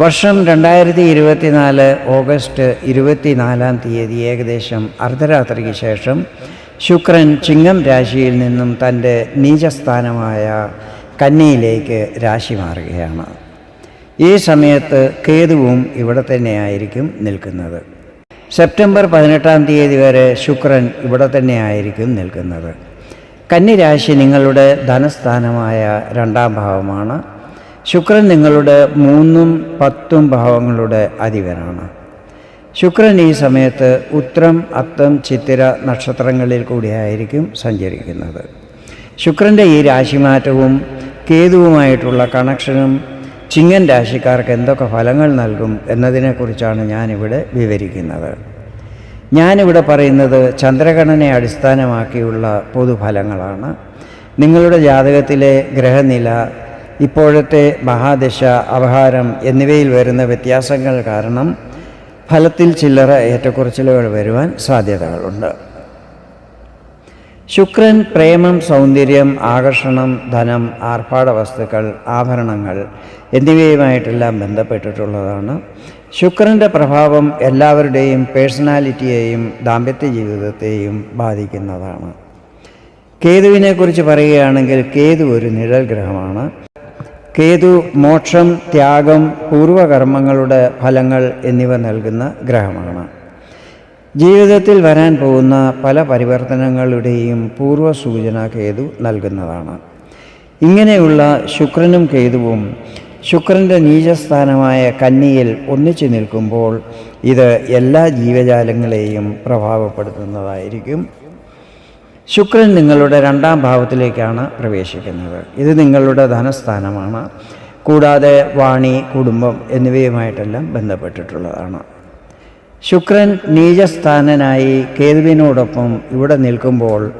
വർഷം രണ്ടായിരത്തി ഇരുപത്തിനാല് ഓഗസ്റ്റ് ഇരുപത്തിനാലാം തീയതി ഏകദേശം അർദ്ധരാത്രിക്ക് ശേഷം ശുക്രൻ ചിങ്ങം രാശിയിൽ നിന്നും തന്റെ നീചസ്ഥാനമായ കന്നിയിലേക്ക് രാശി മാറുകയാണ്. ഈ സമയത്ത് കേതുവും ഇവിടെ തന്നെയായിരിക്കും നിൽക്കുന്നത്. സെപ്റ്റംബർ പതിനെട്ടാം തീയതി വരെ ശുക്രൻ ഇവിടെ തന്നെയായിരിക്കും നിൽക്കുന്നത്. കന്നിരാശി നിങ്ങളുടെ ധനസ്ഥാനമായ രണ്ടാം ഭാവമാണ്. ശുക്രൻ നിങ്ങളുടെ മൂന്നും പത്തും ഭാവങ്ങളുടെ അധിപനാണ്. ശുക്രൻ ഈ സമയത്ത് ഉത്രം അത്തം ചിത്തിര നക്ഷത്രങ്ങളിൽ കൂടിയായിരിക്കും സഞ്ചരിക്കുന്നത്. ശുക്രന്റെ ഈ രാശിമാറ്റവും കേതുവുമായിട്ടുള്ള കണക്ഷനും ചിങ്ങൻ രാശിക്കാർക്ക് എന്തൊക്കെ ഫലങ്ങൾ നൽകും എന്നതിനെക്കുറിച്ചാണ് ഞാനിവിടെ വിവരിക്കുന്നത്. ഞാനിവിടെ പറയുന്നത് ചന്ദ്രഗണനെ അടിസ്ഥാനമാക്കിയുള്ള പൊതുഫലങ്ങളാണ്. നിങ്ങളുടെ ജാതകത്തിലെ ഗ്രഹനില ഇപ്പോഴത്തെ മഹാദശ അപഹാരം എന്നിവയിൽ വരുന്ന വ്യത്യാസങ്ങൾ കാരണം ഫലത്തിൽ ചില്ലറ ഏറ്റക്കുറച്ചിലുകൾ വരുവാൻ സാധ്യതകളുണ്ട്. ശുക്രൻ പ്രേമം സൗന്ദര്യം ആകർഷണം ധനം ആർഭാട വസ്തുക്കൾ ആഭരണങ്ങൾ എന്നിവയുമായിട്ടെല്ലാം ബന്ധപ്പെട്ടിട്ടുള്ളതാണ്. ശുക്രന്റെ പ്രഭാവം എല്ലാവരുടെയും പേഴ്സണാലിറ്റിയെയും ദാമ്പത്യ ജീവിതത്തെയും ബാധിക്കുന്നതാണ്. കേതുവിനെക്കുറിച്ച് പറയുകയാണെങ്കിൽ കേതു ഒരു നിഴൽ ഗ്രഹമാണ്. കേതു മോക്ഷം ത്യാഗം പൂർവകർമ്മങ്ങളുടെ ഫലങ്ങൾ എന്നിവ നൽകുന്ന ഗ്രഹമാണ്. ജീവിതത്തിൽ വരാൻ പോകുന്ന പല പരിവർത്തനങ്ങളുടെയും പൂർവ സൂചന കേതു നൽകുന്നതാണ്. ഇങ്ങനെയുള്ള ശുക്രനും കേതുവും ശുക്രന്റെ നീചസ്ഥാനമായ കന്നിയിൽ ഒന്നിച്ചു നിൽക്കുമ്പോൾ ഇത് എല്ലാ ജീവജാലങ്ങളെയും പ്രഭാവപ്പെടുത്തുന്നതായിരിക്കും ശുക്രൻ നിങ്ങളുടെ രണ്ടാം ഭാവത്തിലേക്കാണ് പ്രവേശിക്കുന്നത്. ഇത് നിങ്ങളുടെ ധനസ്ഥാനമാണ്. കൂടാതെ വാണി കുടുംബം എന്നിവയുമായിട്ടെല്ലാം ബന്ധപ്പെട്ടിട്ടുള്ളതാണ്. ശുക്രൻ നീചസ്ഥാനനായി കേതുവിനോടൊപ്പം ഇവിടെ നിൽക്കുമ്പോൾ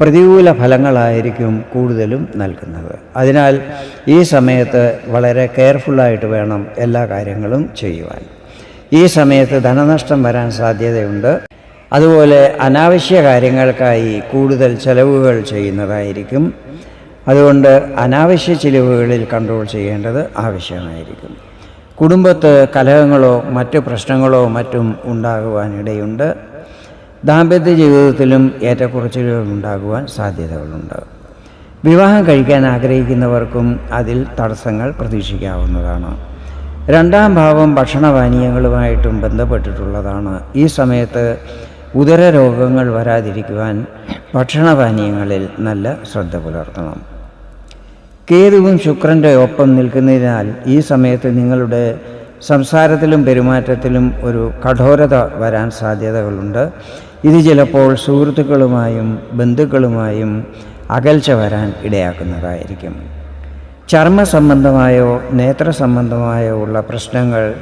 പ്രതികൂല ഫലങ്ങളായിരിക്കും കൂടുതലും നൽകുന്നത്. അതിനാൽ ഈ സമയത്ത് വളരെ കെയർഫുള്ളായിട്ട് വേണം എല്ലാ കാര്യങ്ങളും ചെയ്യുവാൻ. ഈ സമയത്ത് ധനനഷ്ടം വരാൻ സാധ്യതയുണ്ട്. അതുപോലെ അനാവശ്യ കാര്യങ്ങൾക്കായി കൂടുതൽ ചെലവുകൾ ചെയ്യുന്നതായിരിക്കും. അതുകൊണ്ട് അനാവശ്യ ചിലവുകളിൽ കൺട്രോൾ ചെയ്യേണ്ടത് ആവശ്യമായിരിക്കും. കുടുംബത്ത് കലഹങ്ങളോ മറ്റു പ്രശ്നങ്ങളോ മറ്റും ഉണ്ടാകുവാനിടയുണ്ട്. ദാമ്പത്യ ജീവിതത്തിലും ഏറ്റക്കുറച്ചിലുകൾ ഉണ്ടാകുവാൻ സാധ്യതകളുണ്ട്. വിവാഹം കഴിക്കാൻ ആഗ്രഹിക്കുന്നവർക്കും അതിൽ തടസ്സങ്ങൾ പ്രതീക്ഷിക്കാവുന്നതാണ്. രണ്ടാം ഭാവം ഭക്ഷണപാനീയങ്ങളുമായിട്ടും ബന്ധപ്പെട്ടിട്ടുള്ളതാണ്. ഈ സമയത്ത് ഉദര രോഗങ്ങൾ വരാതിരിക്കുവാൻ ഭക്ഷണപാനീയങ്ങളിൽ നല്ല ശ്രദ്ധ പുലർത്തണം. കേതുവും ശുക്രന്റെ ഒപ്പം നിൽക്കുന്നതിനാൽ ഈ സമയത്ത് നിങ്ങളുടെ സംസാരത്തിലും പെരുമാറ്റത്തിലും ഒരു കഠോരത വരാൻ സാധ്യതകളുണ്ട്. ഇത് ചിലപ്പോൾ സുഹൃത്തുക്കളുമായും ബന്ധുക്കളുമായും അകൽച്ച വരാൻ ഇടയാക്കുന്നതായിരിക്കും. ചർമ്മ സംബന്ധമായോ നേത്ര സംബന്ധമായോ ഉള്ള പ്രശ്നങ്ങൾ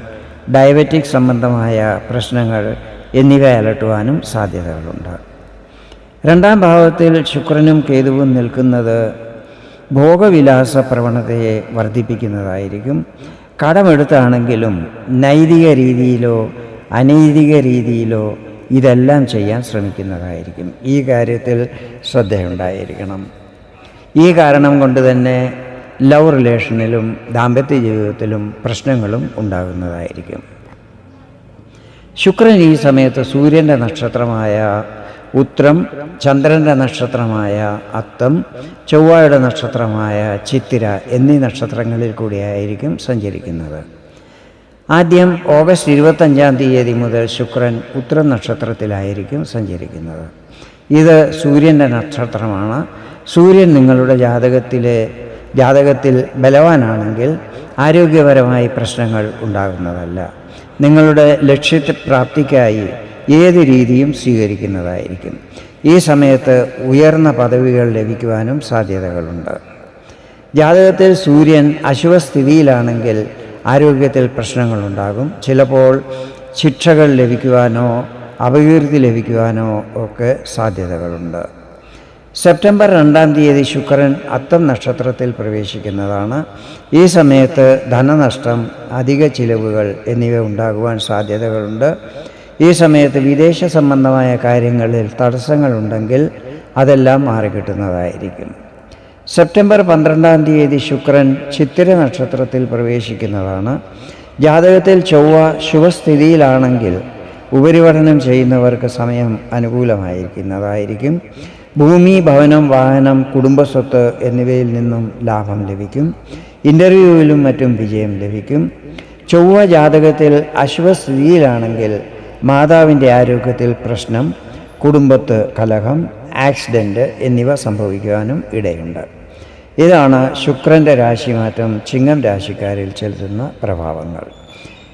ഡയബറ്റിക് സംബന്ധമായ പ്രശ്നങ്ങൾ എന്നിവ അലട്ടുവാനും സാധ്യതകളുണ്ട്. രണ്ടാം ഭാവത്തിൽ ശുക്രനും കേതുവും നിൽക്കുന്നത് ഭോഗവിലാസ പ്രവണതയെ വർദ്ധിപ്പിക്കുന്നതായിരിക്കും. കടമെടുത്താണെങ്കിലും നൈതിക രീതിയിലോ അനൈതിക രീതിയിലോ ഇതെല്ലാം ചെയ്യാൻ ശ്രമിക്കുന്നതായിരിക്കും. ഈ കാര്യത്തിൽ ശ്രദ്ധയുണ്ടായിരിക്കണം. ഈ കാരണം കൊണ്ട് തന്നെ ലവ് റിലേഷനിലും ദാമ്പത്യ ജീവിതത്തിലും പ്രശ്നങ്ങളും ഉണ്ടാകുന്നതായിരിക്കും. ശുക്രൻ ഈ സമയത്ത് സൂര്യന്റെ നക്ഷത്രമായ ഉത്രം ചന്ദ്രന്റെ നക്ഷത്രമായ അത്തം ചൊവ്വയുടെ നക്ഷത്രമായ ചിത്തിര എന്നീ നക്ഷത്രങ്ങളിൽ കൂടിയായിരിക്കും സഞ്ചരിക്കുന്നത്. ആദ്യം ഓഗസ്റ്റ് ഇരുപത്തഞ്ചാം തീയതി മുതൽ ശുക്രൻ ഉത്രം നക്ഷത്രത്തിലായിരിക്കും സഞ്ചരിക്കുന്നത്. ഇത് സൂര്യന്റെ നക്ഷത്രമാണ്. സൂര്യൻ നിങ്ങളുടെ ജാതകത്തിലെ ജാതകത്തിൽ ബലവാനാണെങ്കിൽ ആരോഗ്യപരമായി പ്രശ്നങ്ങൾ ഉണ്ടാകുന്നതല്ല. നിങ്ങളുടെ ലക്ഷ്യത്തെ പ്രാപ്തിക്കായി ഏത് രീതിയും സ്വീകരിക്കുന്നതായിരിക്കും. ഈ സമയത്ത് ഉയർന്ന പദവികൾ ലഭിക്കുവാനും സാധ്യതകളുണ്ട്. ജാതകത്തിൽ സൂര്യൻ അശുഭസ്ഥിതിയിലാണെങ്കിൽ ആരോഗ്യത്തിൽ പ്രശ്നങ്ങളുണ്ടാകും. ചിലപ്പോൾ ശിക്ഷകൾ ലഭിക്കുവാനോ അപകീർത്തി ലഭിക്കുവാനോ ഒക്കെ സാധ്യതകളുണ്ട്. സെപ്റ്റംബർ രണ്ടാം തീയതി ശുക്രൻ അത്തം നക്ഷത്രത്തിൽ പ്രവേശിക്കുന്നതാണ്. ഈ സമയത്ത് ധനനഷ്ടം അധിക ചിലവുകൾ എന്നിവ ഉണ്ടാകുവാൻ സാധ്യതകളുണ്ട്. ഈ സമയത്ത് വിദേശ സംബന്ധമായ കാര്യങ്ങളിൽ തടസ്സങ്ങളുണ്ടെങ്കിൽ അതെല്ലാം മാറിക്കിട്ടുന്നതായിരിക്കും. സെപ്റ്റംബർ പന്ത്രണ്ടാം തീയതി ശുക്രൻ ചിത്തിര നക്ഷത്രത്തിൽ പ്രവേശിക്കുന്നതാണ്. ജാതകത്തിൽ ചൊവ്വ ശുഭസ്ഥിതിയിലാണെങ്കിൽ ഉപരിപഠനം ചെയ്യുന്നവർക്ക് സമയം അനുകൂലമായിരിക്കുന്നതായിരിക്കും. ഭൂമി ഭവനം വാഹനം കുടുംബസ്വത്ത് എന്നിവയിൽ നിന്നും ലാഭം ലഭിക്കും. ഇന്റർവ്യൂവിലും മറ്റും വിജയം ലഭിക്കും. ചൊവ്വ ജാതകത്തിൽ അശ്വസ്ഥിതിയിലാണെങ്കിൽ മാതാവിന്റെ ആരോഗ്യത്തിൽ പ്രശ്നം കുടുംബത്ത് കലഹം ആക്സിഡന്റ് എന്നിവ സംഭവിക്കുവാനും ഇടയുണ്ട്. ഇതാണ് ശുക്രന്റെ രാശിമാറ്റം ചിങ്ങം രാശിക്കാരിൽ ചെലുത്തുന്ന പ്രഭാവങ്ങൾ.